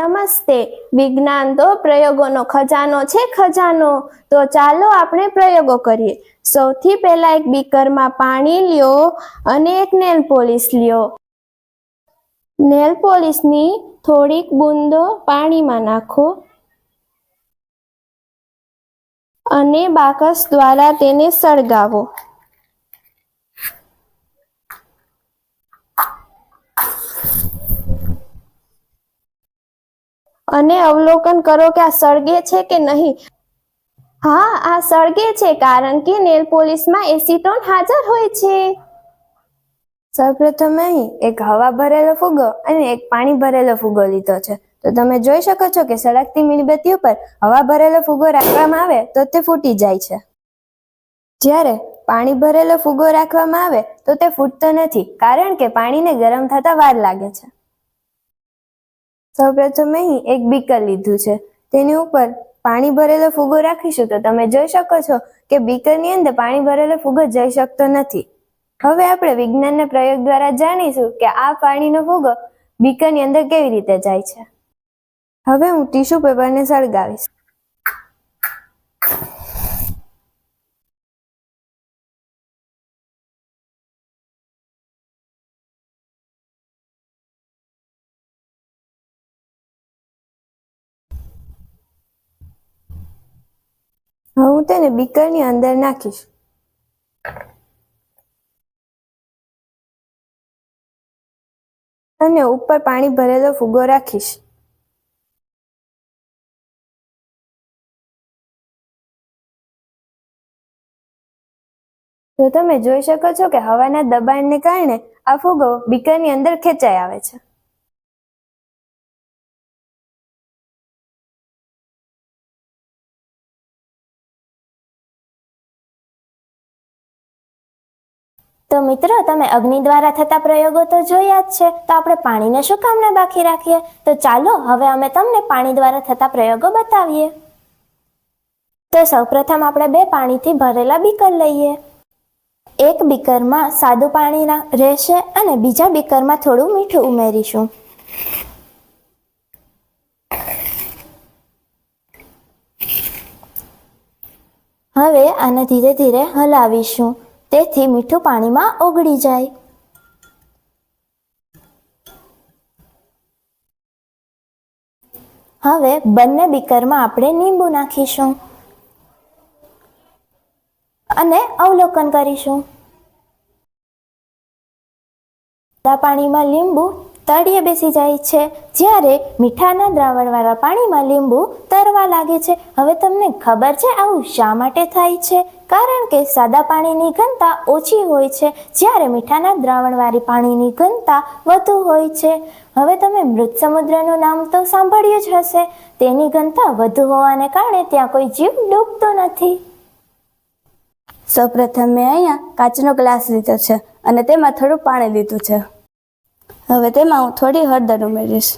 નમસ્તે. વિજ્ઞાન તો પ્રયોગોનો ખજાનો છે ખજાનો. તો ચાલો આપણે પ્રયોગો કરીએ. સૌથી પહેલા એક બીકરમાં પાણી લ્યો અને એક નેલ પોલિશ લ્યો. નેલ પોલિશની થોડીક બુંદો પાણીમાં નાખો. અને બાકસ દ્વારા તેને સળગાવો. અને અવલોકન કરો કે આ સળગે છે કે નહીં? હા, આ સળગે છે, કારણ કે નેલ પોલિશમાં એસિટોન હાજર હોય છે. સૌપ્રથમ અહીં એક હવા ભરેલો ફુગ્ગો અને એક પાણી ભરેલો ફુગ્ગો લીધો છે. તો તમે જોઈ શકો છો કે સળગતી મીણબત્તી ઉપર હવા ભરેલો ફુગ્ગો રાખવામાં આવે તો તે ફૂટી જાય છે. જ્યારે પાણી ભરેલો ફુગ્ગો રાખવામાં આવે તો તે ફૂટતો નથી, કારણ કે પાણીને ગરમ થતા વાર લાગે છે. સૌપ્રથમ અહીં એક બીકર લીધું છે. તેની ઉપર પાણી ભરેલો ફુગો રાખીશું તો તમે જોઈ શકો છો કે બીકરની અંદર પાણી ભરેલો ફુગો જઈ શકતો નથી. હવે આપણે વિજ્ઞાનના પ્રયોગ દ્વારા જાણીશું કે આ પાણીનો ફુગ્ગો બીકરની અંદર કેવી રીતે જાય છે. હવે હું ટીશ્યુ પેપરને સળગાવીશ. હું તેને બીકરની અંદર નાખીશ. અને ઉપર પાણી ભરેલો ફુગ્ગો રાખીશ. તો તમે જોઈ શકો છો કે હવાના દબાણને કારણે આ ફુગ્ગો બીકરની અંદર ખેંચાઈ આવે છે. તો મિત્રો, તમે અગ્નિ દ્વારા થતા પ્રયોગો તો જોયા જ છે. તો આપણે પાણીને શું કામને બાકી રાખીએ? તો ચાલો, હવે અમે તમને પાણી દ્વારા થતા પ્રયોગો બતાવીએ. તો સૌપ્રથમ આપણે બે પાણીથી ભરેલા બીકર લઈએ. એક બીકરમાં સાદું પાણી રહેશે અને બીજા બીકરમાં થોડું મીઠું ઉમેરીશું. હવે આને ધીરે ધીરે હલાવીશું. તેથી મીઠું પાણીમાં ઓગળી જાય. હવે બંને બીકરમાં આપણે લીંબુ નાખીશું. અને અવલોકન કરીશું. પાણીમાં લીંબુ તળિયે બેસી જાય છે. જ્યારે મીઠાના દ્રાવણવાળા પાણીમાં લીંબુ તરવા લાગે છે. હવે તમને ખબર છે આવું શા માટે થાય છે? કારણ કે સાદા પાણીની ઘનતા ઓછી હોય છે, જ્યારે મીઠાના દ્રાવણવાળી પાણીની ઘનતા વધુ હોય છે. હવે તમે મૃત સમુદ્રનું નામ તો સાંભળ્યું જ હશે. તેની ઘનતા વધુ હોવાને કારણે ત્યાં કોઈ જીવ ડૂબતો નથી. સૌપ્રથમ મેં અહીંયા કાચનો ગ્લાસ લીધો છે અને તેમાં થોડું પાણી લીધું છે. હવે તેમાં હું થોડી હળદર ઉમેરીશ.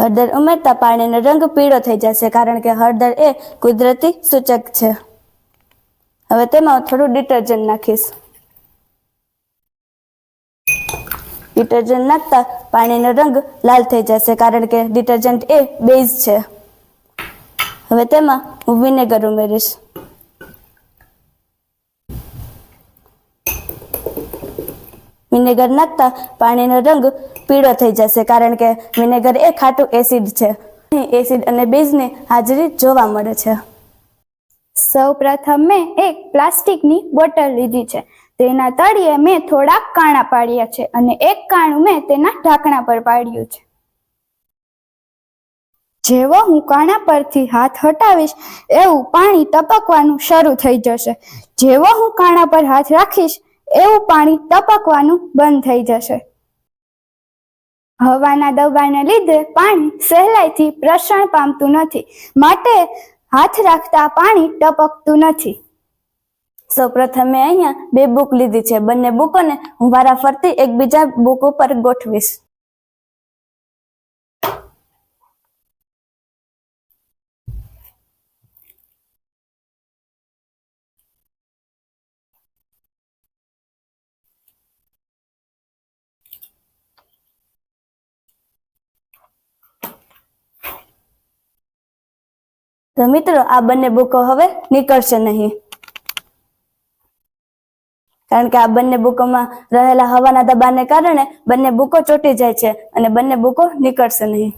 હળદર ઉમેરતા પાણીનો રંગ પીળો થઈ જશે કારણ કે હળદર એ કુદરતી સૂચક છે. હવે તેમાં થોડું ડિટર્જન્ટ નાખીશ. ડિટર્જન્ટ નાખતા પાણીનો રંગ લાલ થઈ જશે કારણ કે ડિટર્જન્ટ એ બેઝ છે. હવે તેમાં હું વિનેગર ઉમેરીશ. વિનેગર નાખતા પાણીનો રંગ પીળો થઈ જશે કારણ કે વિનેગર એ ખાટું એસિડ છે. એસિડ અને બેઝની હાજરી જોવા મળે છે. સૌ પ્રથમ મેં એક પ્લાસ્ટિકની બોટલ લીધી છે. તેના તળિયે મેં થોડાક કાણા પાડ્યા છે અને એક કાણું મેં તેના ઢાંકણા પર પાડ્યું છે. જેવો હું કાણા પરથી હાથ હટાવીશ એવું પાણી ટપકવાનું શરૂ થઈ જશે. જેવો હું કાણા પર હાથ રાખીશ એવું પાણી ટપકવાનું બંધ થઈ જશે. હવાના દબાણને લીધે પાણી સહેલાઈથી પ્રસરણ પામતું નથી. માટે હાથ રાખતા પાણી ટપકતું નથી. સૌપ્રથમ મેં અહીંયા બે બુક લીધી છે. બંને બુકોને હું વારાફરતી એકબીજા બુક ઉપર ગોઠવીશ. તો મિત્રો, આ બંને બુકો હવે નીકળશે નહીં. કારણ કે આ બંને બુકોમાં રહેલા હવાના દબાણને કારણે બંને બુકો ચોટી જાય છે અને બંને બુકો નીકળશે નહીં.